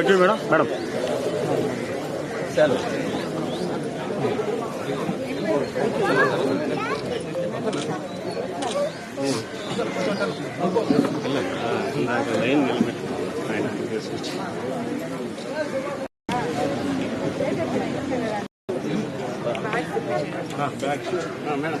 చూడు madam madam line నిలబెట్టు ఆయన తీసుకొచ్చి మేడం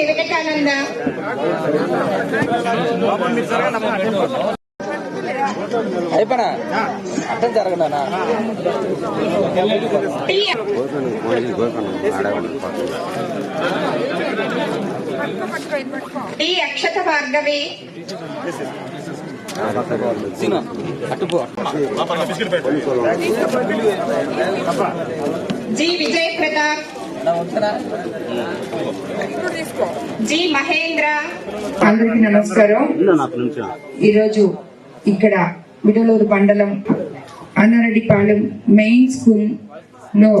వివేకానంద అర్థం జరగనా T Akshata Bhargavi. G Vijay Pratap G Mahendra. అందరికి నమస్కారం. ఈరోజు ఇక్కడ విడలూరు మండలం అన్నారెడ్డిపాలెం మెయిన్ స్కూల్లో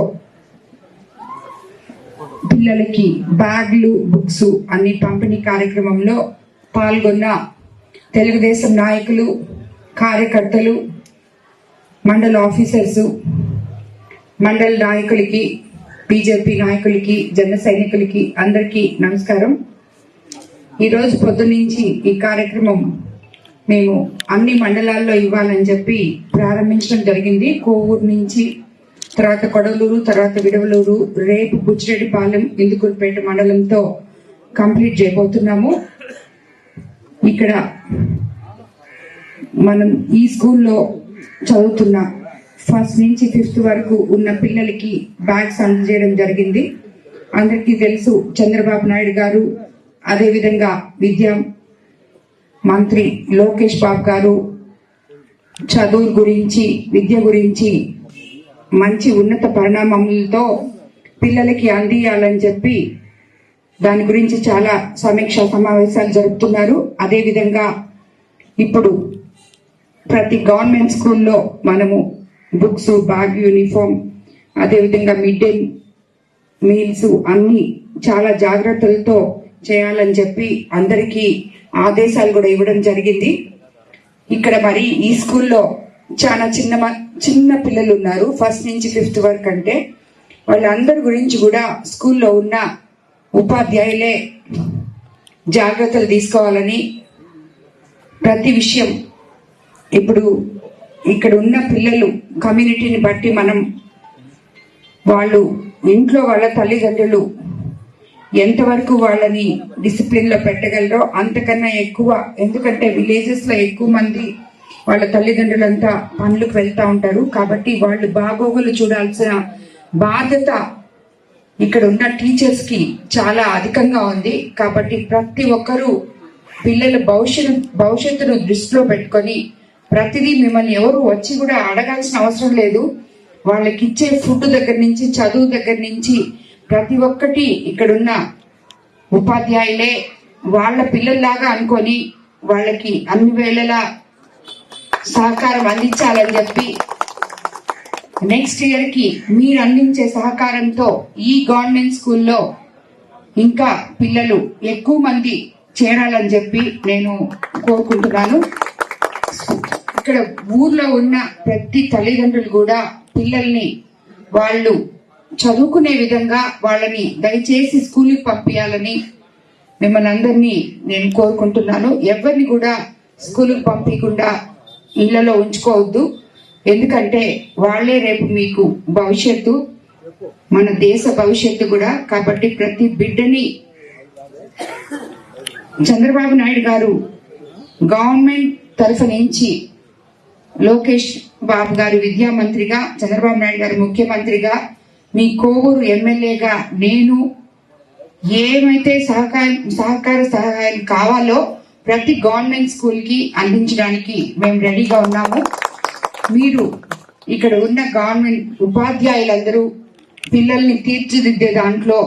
పిల్లలకి బ్యాగ్లు బుక్స్ అన్ని పంపిణీ కార్యక్రమంలో పాల్గొన్న తెలుగుదేశం నాయకులు కార్యకర్తలు మండల ఆఫీసర్స్ మండల నాయకులకి బీజేపీ నాయకులకి జన సైనికులకి అందరికీ నమస్కారం. ఈరోజు పొద్దునుంచి ఈ కార్యక్రమం మేము అన్ని మండలాల్లో ఇవ్వాలని చెప్పి ప్రారంభించడం జరిగింది. కోవూరు నుంచి తర్వాత కొడవలూరు తర్వాత విడవలూరు రేపు బుచ్చిరెడ్డిపాలెం ఇందుకూరుపేట మండలంతో కంప్లీట్ చేయబోతున్నాము. ఇక్కడ మనం ఈ స్కూల్లో చదువుతున్న ఫస్ట్ నుంచి ఫిఫ్త్ వరకు ఉన్న పిల్లలకి బ్యాగ్స్ అందజేయడం జరిగింది. అందరికీ తెలుసు చంద్రబాబు నాయుడు గారు అదేవిధంగా విద్యా మంత్రి లోకేష్ బాబు గారు చదువు గురించి విద్య గురించి మంచి ఉన్నత పరిణామములతో పిల్లలకి అందియాలని చెప్పి దాని గురించి చాలా సమీక్షా సమావేశాలు జరుపుతున్నారు. అదేవిధంగా ఇప్పుడు ప్రతి గవర్నమెంట్ స్కూల్లో మనము బుక్స్ బ్యాగ్ యూనిఫామ్ అదేవిధంగా మిడ్ డే మీల్స్ అన్ని చాలా జాగ్రత్తలతో చేయాలని చెప్పి అందరికీ ఆదేశాలు కూడా ఇవ్వడం జరిగింది. ఇక్కడ మరి ఈ స్కూల్లో చాలా చిన్న చిన్న పిల్లలు ఉన్నారు. ఫస్ట్ నుంచి ఫిఫ్త్ వరకు అంటే వాళ్ళందరి గురించి కూడా స్కూల్లో ఉన్న ఉపాధ్యాయులే జాగ్రత్తలు తీసుకోవాలని ప్రతి విషయం ఇప్పుడు ఇక్కడ ఉన్న పిల్లలు కమ్యూనిటీని బట్టి మనం వాళ్ళు ఇంట్లో వాళ్ళ తల్లిదండ్రులు ఎంతవరకు వాళ్ళని డిసిప్లిన్లో పెట్టగలరో అంతకన్నా ఎక్కువ ఎందుకంటే విలేజెస్లో ఎక్కువ మంది వాళ్ళ తల్లిదండ్రులంతా పనులకు వెళ్తూ ఉంటారు. కాబట్టి వాళ్ళు బాగోగులు చూడాల్సిన బాధ్యత ఇక్కడ ఉన్న టీచర్స్కి చాలా అధికంగా ఉంది. కాబట్టి ప్రతి ఒక్కరూ పిల్లల భవిష్యత్ భవిష్యత్తును దృష్టిలో పెట్టుకొని ప్రతిదీ మిమ్మల్ని ఎవరు వచ్చి కూడా అడగాల్సిన అవసరం లేదు. వాళ్ళకి ఇచ్చే ఫుడ్ దగ్గర నుంచి చదువు దగ్గర నుంచి ప్రతి ఒక్కటి ఇక్కడున్న ఉపాధ్యాయులే వాళ్ళ పిల్లల్లాగా అనుకొని వాళ్ళకి అన్ని వేళలా సహకారం అందించాలని చెప్పి నెక్స్ట్ ఇయర్కి మీరు అందించే సహకారంతో ఈ గవర్నమెంట్ స్కూల్లో ఇంకా పిల్లలు ఎక్కువ మంది చేరాలని చెప్పి నేను కోరుకుంటున్నాను. అక్కడ ఊర్లో ఉన్న ప్రతి తల్లిదండ్రులు కూడా పిల్లల్ని వాళ్ళు చదువుకునే విధంగా వాళ్ళని దయచేసి స్కూల్కి పంపించాలని మిమ్మల్ని అందరినీ నేను కోరుకుంటున్నాను. ఎవరిని కూడా స్కూల్కి పంపించకుండా ఇళ్ళలో ఉంచుకోవద్దు. ఎందుకంటే వాళ్ళే రేపు మీకు భవిష్యత్తు మన దేశ భవిష్యత్తు కూడా. కాబట్టి ప్రతి బిడ్డని చంద్రబాబు నాయుడు గారు గవర్నమెంట్ తరఫు నుంచి లోకేష్ బాబు గారు విద్యా మంత్రిగా చంద్రబాబు నాయుడు గారు ముఖ్యమంత్రిగా మీ కోవూరు ఎమ్మెల్యేగా నేను ఏమైతే సహకారం సహకార సహాయం కావాలో ప్రతి గవర్నమెంట్ స్కూల్కి అందించడానికి మేము రెడీగా ఉన్నాము. మీరు ఇక్కడ ఉన్న గవర్నమెంట్ ఉపాధ్యాయులందరూ పిల్లల్ని తీర్చిదిద్దే దాంట్లో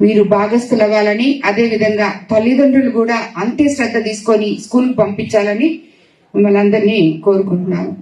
మీరు భాగస్థులవ్వాలని అదే విధంగా తల్లిదండ్రులు కూడా అంతే శ్రద్ధ తీసుకొని స్కూల్ పంపించాలని మిమ్మల్ని అందరినీ కోరుకుంటున్నాను